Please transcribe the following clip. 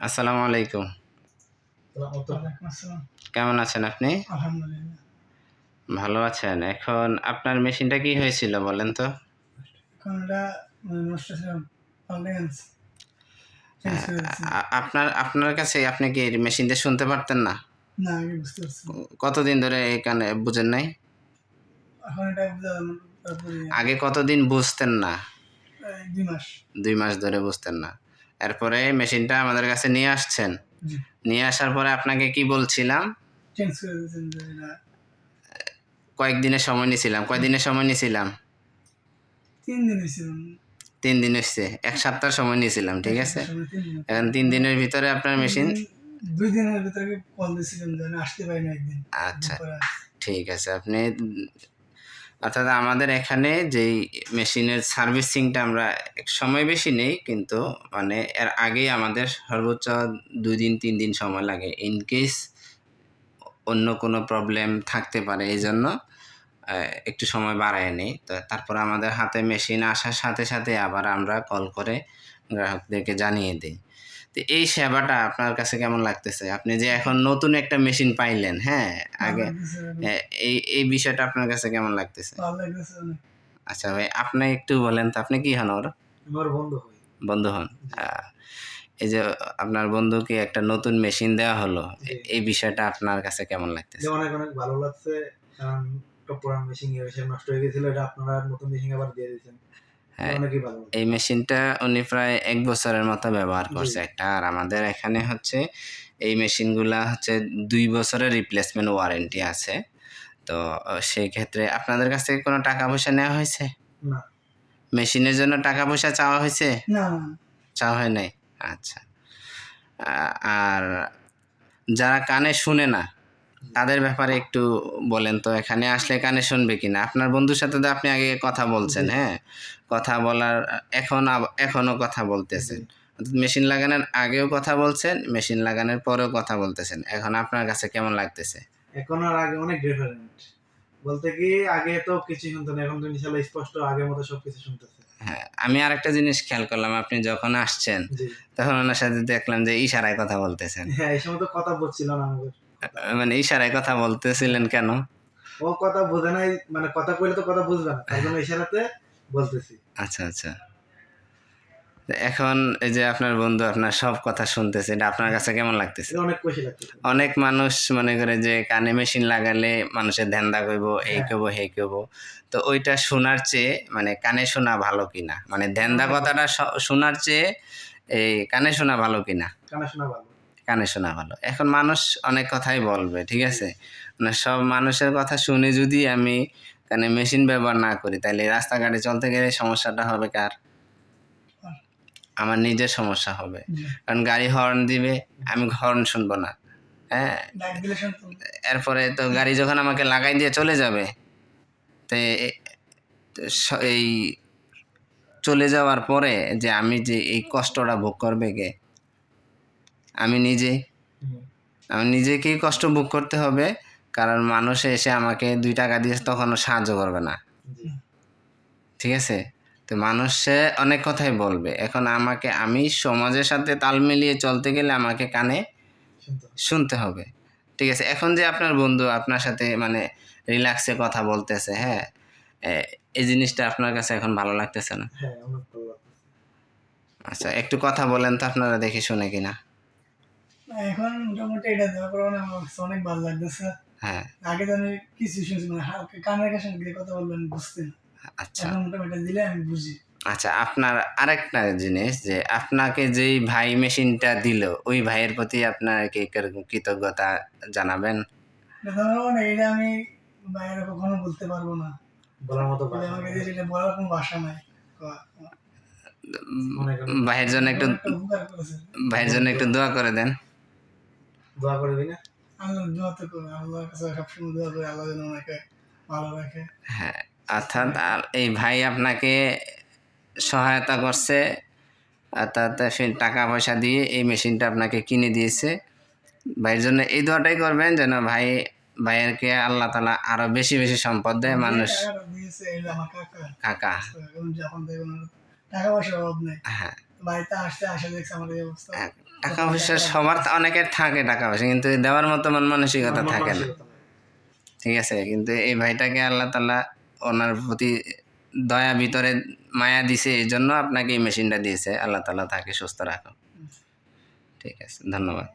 আসসালামু আলাইকুম। কেমন আছেন আপনি? ভালো আছেন। এখন আপনার মেশিনটা কি হয়েছিল বলেন তো? আ- আপনার আপনার কাছে আপনি কি মেশিনটা শুনতে পারতেন না? কতদিন ধরে এখানে বুঝেন নাই? আগে কতদিন বুঝতেন না? দুই মাস ধরে বুঝতেন না। এরপরে মেশিনটা আমাদের কাছে নিয়ে আসছেন। নিয়ে আসার পরে আপনাকে কি বলছিলাম? কয়েকদিনের সময় নিয়েছিলাম কয়েকদিনের সময় নিয়েছিলাম তিন দিন তিন দিন এসছে। এক সপ্তাহ সময় নিয়েছিলাম ঠিক আছে? এখন তিন দিনের ভিতরে আপনার মেশিন দুই দিনের ভিতরে কল দিয়েছিলাম আসতে পারি না একদিন। আচ্ছা ঠিক আছে। আপনি অর্থাৎ আমাদের এখানে যেই মেশিনের সার্ভিসিংটা আমরা সময় বেশি নেই, কিন্তু মানে এর আগেই আমাদের সর্বোচ্চ দুই দিন, তিন দিন সময় লাগে ইন কেস অন্য কোনো প্রবলেম থাকতে পারে, এই জন্য একটু সময় বাড়ায় নেই। তো তারপর আমাদের হাতে মেশিন আসার সাথে সাথে আবার আমরা কল করে গ্রাহকদেরকে জানিয়ে দিই। তো এই সেবাটা আপনার কাছে কেমন লাগতেছে? আপনি যে এখন নতুন একটা মেশিন পাইলেন হ্যাঁ? আগে এই এই বিষয়টা আপনার কাছে কেমন লাগতেছে? আচ্ছা ভাই আপনি একটু বলেন তো আপনি কি হন ওর? আমার বন্ধ বন্ধু হন? এই যে আপনার বন্ধুকে একটা নতুন মেশিন দেওয়া হলো এই বিষয়টা আপনার কাছে কেমন লাগতেছে? অনেক অনেক ভালো লাগছে কারণ একটা পুরান মেশিন এসে নষ্ট হয়ে গেছিল এটা আপনারা নতুন মেশিন আবার দিয়ে দিয়েছেন। হ্যাঁ। এই মেশিনটা উনি প্রায় এক বছরের মতো ব্যবহার করছে একটা। আর আমাদের এখানে হচ্ছে এই মেশিনগুলা হচ্ছে দুই বছরের রিপ্লেসমেন্ট ওয়ারেন্টি আছে। তো সেই ক্ষেত্রে আপনাদের কাছ থেকে কোনো টাকা পয়সা নেওয়া হয়েছে? না। মেশিনের জন্য টাকা পয়সা চাওয়া হয়েছে? না। চাওয়া হয় নাই? আচ্ছা। আর যারা কানে শুনে না তাদের ব্যাপারে একটু বলেন তো এখানে আসলে কানে শুনবে কিনা? আপনার বন্ধুর সাথে তো আপনি আগে কথা বলছেন হ্যাঁ? কথা বলার এখন আব- এখনও কথা বলতেছেন। মেশিন লাগানোর আগেও কথা বলছেন মেশিন লাগানোর পরেও কথা বলতেছেন। এখন আপনার কাছে কেমন লাগতেছে? এখন আর আগে অনেক ডিফারেন্ট বলতে কি আগে তো কিছু শুনতো না এখন তো ইনশাল্লাহ স্পষ্ট আগের মতো সবকিছু শুনতেছে। হ্যাঁ আমি আর একটা জিনিস খেয়াল করলাম আপনি যখন আসছেন তখন ওনার সাথে দেখলাম যে ইশারায় কথা বলতেছেন। হ্যাঁ এই সময় তো কথা বলছিল না আমাদের। মানে ইশারায় কথা বলতেছিলেন কেন? ও কথা বোঝে নাই মানে কথা কইলে তো কথা বুঝবে না জন্য ইশারাতে বলতেছি। আচ্ছা আচ্ছা। এখন এই যে আপনার বন্ধু আপনার সব কথা শুনতেছে এটা আপনার কাছে কেমন লাগতেছে? অনেক খুশি লাগতেছে। অনেক মানুষ মনে করে যে কানে মেশিন লাগালে মানুষের ধ্যানদা করব এই করব সেই করব। তো ওইটা শোনার চেয়ে মানে কানে শোনা ভালো কিনা? মানে ধ্যানদা কথাটা শোনার চেয়ে এই কানে শোনা ভালো কিনা? কানা শোনা ভালো। কানে শোনা ভালো এখন মানুষ অনেক কথাই বলবে ঠিক আছে? মানে সব মানুষের কথা শুনে যদি আমি কানে মেশিন ব্যবহার না করি তাহলে রাস্তাঘাটে চলতে গেলে সমস্যাটা হবে কার? আমার নিজের সমস্যা হবে। কারণ গাড়ি হর্ন দিবে আমি হর্ন শুনব না। হ্যাঁ? এরপরে তো গাড়ি যখন আমাকে লাগাই দিয়ে চলে যাবে তো এই চলে যাওয়ার পরে যে আমি যে এই কষ্টটা ভোগ করবে কে? আমি নিজে। আমি নিজেকেই কষ্ট ভোগ করতে হবে কারণ মানুষ এসে আমাকে দুই টাকা দিয়ে তখনও সাহায্য করবে না। ঠিক আছে? তো মানুষ অনেক কথাই বলবে। এখন আমাকে আমি সমাজের সাথে তাল মিলিয়ে চলতে গেলে আমাকে কানে শুনতে হবে। ঠিক আছে? এখন যে আপনার বন্ধু আপনার সাথে মানে রিল্যাক্সে কথা বলতেছে হ্যাঁ? এই জিনিসটা আপনার কাছে এখন ভালো লাগতেছে না? হ্যাঁ আচ্ছা একটু কথা বলেন তো আপনারা দেখে শুনে কিনা। এখন মোটামুটি এটা দেওয়ার পর আমার কাছে অনেক ভালো লাগতেছে। হ্যাঁ। আগে তো আমি কিছু শুনছি মানে কানের কাছে দিয়ে কথা বলবেন বুঝতে আচ্ছা। এখন মোটামুটি দিলে আমি বুঝি। আচ্ছা আপনার আরেকটা জিনিস যে আপনাকে যেই ভাই মেশিনটা দিল ওই ভাইয়ের প্রতি আপনার কি কৃতজ্ঞতা জানাবেন? আমার মনে এটা আমি বাইরে কখনো বলতে পারব না। বলার মতো আমাকে নেই। যে বলার কোনো ভাষা নাই। ভাইয়ের জন্য একটু একটা ভাইয়ের জন্য একটু দোয়া করে দেন। দোয়া করে দিই না? আল্লাহ দোয়া তো করে আল্লাহর কাছে সবসময় দোয়া করে আল্লাহ যেন ওনাকে ভালো রাখে। হ্যাঁ অর্থাৎ আর এই ভাই আপনাকে সহায়তা করছে অর্থাৎ টাকা পয়সা দিয়ে এই মেশিনটা আপনাকে কিনে দিয়েছে। ভাইয়ের জন্য এই দোয়াটাই করবেন যেন ভাই ভাইয়েরকে আল্লাহ তালা আরও বেশি বেশি সম্পদ দেয় মানুষ। কাকা। নেই। হ্যাঁ। বাড়িতে আসতে আসে দেখছে আমার অবস্থা। টাকা পয়সা সবার অনেকের থাকে টাকা পয়সা কিন্তু দেওয়ার মতো মন মানসিকতা থাকে না। ঠিক আছে কিন্তু এই ভাইটাকে আল্লাহ তালা ওনার প্রতি দয়া ভিতরে মায়া দিছে এই জন্য আপনাকে এই মেশিনটা দিয়েছে। আল্লাহ তালা তাকে সুস্থ রাখো ঠিক আছে ধন্যবাদ।